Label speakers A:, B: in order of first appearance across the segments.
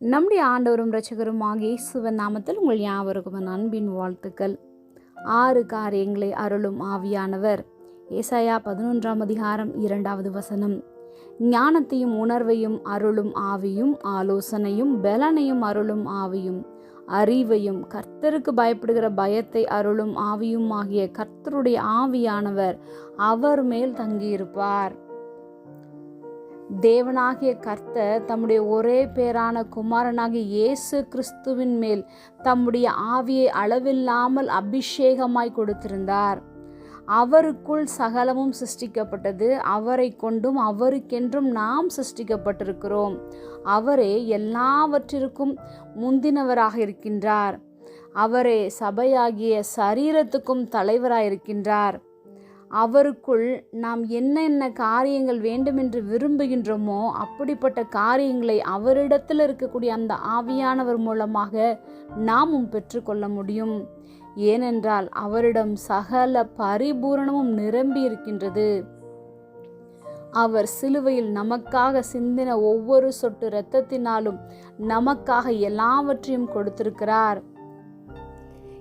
A: நம்முடைய ஆண்டவரும் இரட்சகரும் ஆகிய இயேசுவின் நாமத்தில் உங்கள் யாவருக்கும் அன்பின் வாழ்த்துக்கள். ஆறு காரியங்களை அருளும் ஆவியானவர். ஏசாயா பதினொன்றாம் அதிகாரம் இரண்டாவது வசனம். ஞானத்தையும் உணர்வையும் அருளும் ஆவியும் ஆலோசனையும் பலனையும் அருளும் ஆவியும். அறிவையும் கர்த்தருக்கு பயப்படுகிற பயத்தை அருளும் ஆவியும் ஆகிய கர்த்தருடைய ஆவியானவர் அவர் மேல் தங்கியிருப்பார். தேவனாகிய கர்த்தர் தம்முடைய ஒரே பேரான குமாரனாகிய இயேசு கிறிஸ்துவின் மேல் தம்முடைய ஆவியை அளவில்லாமல் அபிஷேகமாய் கொடுத்திருந்தார். அவருக்குள் சகலமும் சிருஷ்டிக்கப்பட்டது. அவரை கொண்டும் அவருக்கென்றும் நாம் சிருஷ்டிக்கப்பட்டிருக்கிறோம். அவரே எல்லாவற்றிற்கும் முந்தினவராக இருக்கின்றார். அவரே சபையாகிய சரீரத்துக்கும் தலைவராயிருக்கின்றார். அவருக்குள் நாம் என்னென்ன காரியங்கள் வேண்டுமென்று விரும்புகின்றோமோ அப்படிப்பட்ட காரியங்களை அவரிடத்தில் இருக்கக்கூடிய அந்த ஆவியானவர் மூலமாக நாமும் பெற்றுக்கொள்ள முடியும். ஏனென்றால் அவரிடம் சகல பரிபூரணமும் நிரம்பி இருக்கின்றது அவர் சிலுவையில் நமக்காக சிந்தின ஒவ்வொரு சொட்டு இரத்தத்தினாலும் நமக்காக எல்லாவற்றையும் கொடுத்திருக்கிறார்.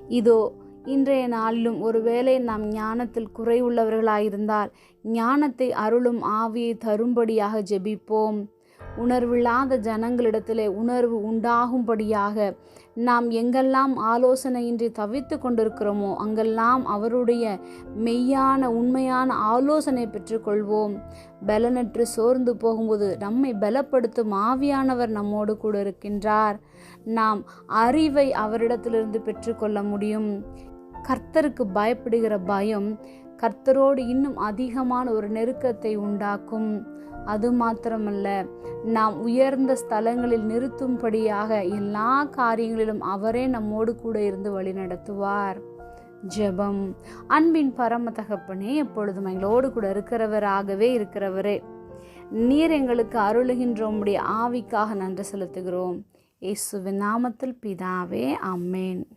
A: இதோ இன்றைய நாளிலும் ஒருவேளை நாம் ஞானத்தில் குறைவுள்ளவர்களாயிருந்தால் ஞானத்தை அருளும் ஆவியை தரும்படியாக ஜெபிப்போம். உணர்வில்லாத ஜனங்களிடத்திலே உணர்வு உண்டாகும்படியாக நாம் எங்கெல்லாம் ஆலோசனையின்றி தவித்து கொண்டிருக்கிறோமோ அங்கெல்லாம் அவருடைய மெய்யான உண்மையான ஆலோசனை பெற்றுக்கொள்வோம். பலனற்று சோர்ந்து போகும்போது நம்மை பலப்படுத்தும் ஆவியானவர் நம்மோடு கூட இருக்கின்றார். நாம் அறிவை அவரிடத்திலிருந்து பெற்றுக்கொள்ள முடியும். கர்த்தருக்கு பயப்படுகிற பயம் கர்த்தரோடு இன்னும் அதிகமான ஒரு நெருக்கத்தை உண்டாக்கும். அது மாத்திரமல்ல நாம் உயர்ந்த ஸ்தலங்களில் நிறுத்தும்படியாக எல்லா காரியங்களிலும் அவரே நம்மோடு கூட இருந்து வழி நடத்துவார். ஜெபம். அன்பின் பரம தகப்பனே எப்பொழுதும் எங்களோடு கூட இருக்கிறவராகவே இருக்கிறவரே நீர் எங்களுக்கு அருளுகின்ற உம்முடைய ஆவிக்காக நன்றி செலுத்துகிறோம். இயேசுவின் நாமத்தில் பிதாவே அம்மேன்